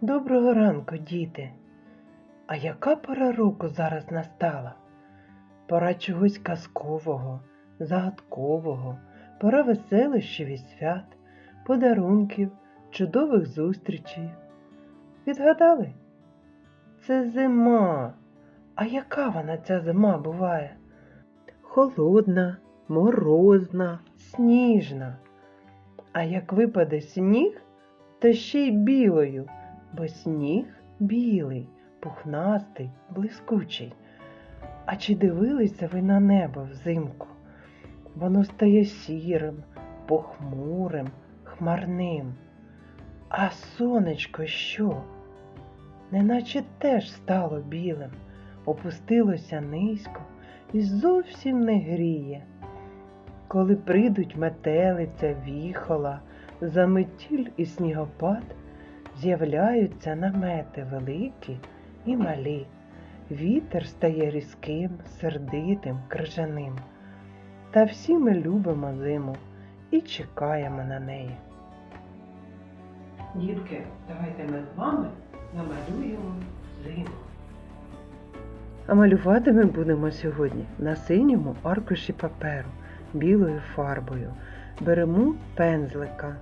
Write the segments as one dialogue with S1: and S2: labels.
S1: Доброго ранку, діти. А яка пора року зараз настала? Пора чогось казкового, загадкового, пора веселощів і свят, подарунків, чудових зустрічей. Відгадали? Це зима. А яка вона ця зима буває? Холодна, морозна, сніжна. А як випаде сніг, та ще й білою, бо сніг білий, пухнастий, блискучий. А чи дивилися ви на небо взимку? Воно стає сірим, похмурим, хмарним. А сонечко що? Неначе теж стало білим, опустилося низько і зовсім не гріє. Коли прийдуть метелиця, віхола, заметіль і снігопад, з'являються намети великі і малі. Вітер стає різким, сердитим, крижаним. Та всі ми любимо зиму і чекаємо на неї. Дітки, давайте ми з вами намалюємо зиму. А малювати ми будемо сьогодні на синьому аркуші паперу білою фарбою. Беремо пензлика,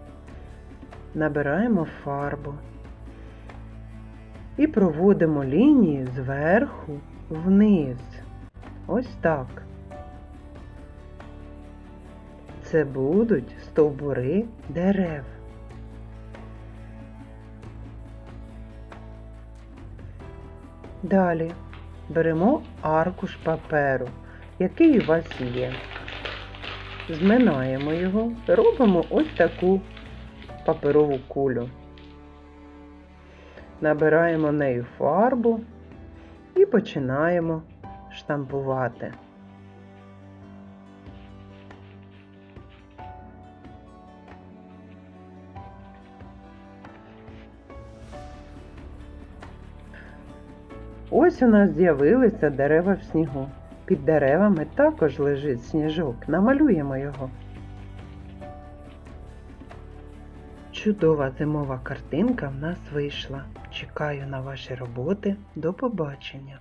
S1: набираємо фарбу і проводимо лінію зверху вниз. Ось так. Це будуть стовбури дерев. Далі беремо аркуш паперу, який у вас є. Зминаємо його, робимо ось таку паперову кулю. Набираємо нею фарбу і починаємо штампувати. Ось у нас з'явилися дерева в снігу. Під деревами також лежить сніжок. Намалюємо його. Чудова зимова картинка в нас вийшла. Чекаю на ваші роботи. До побачення!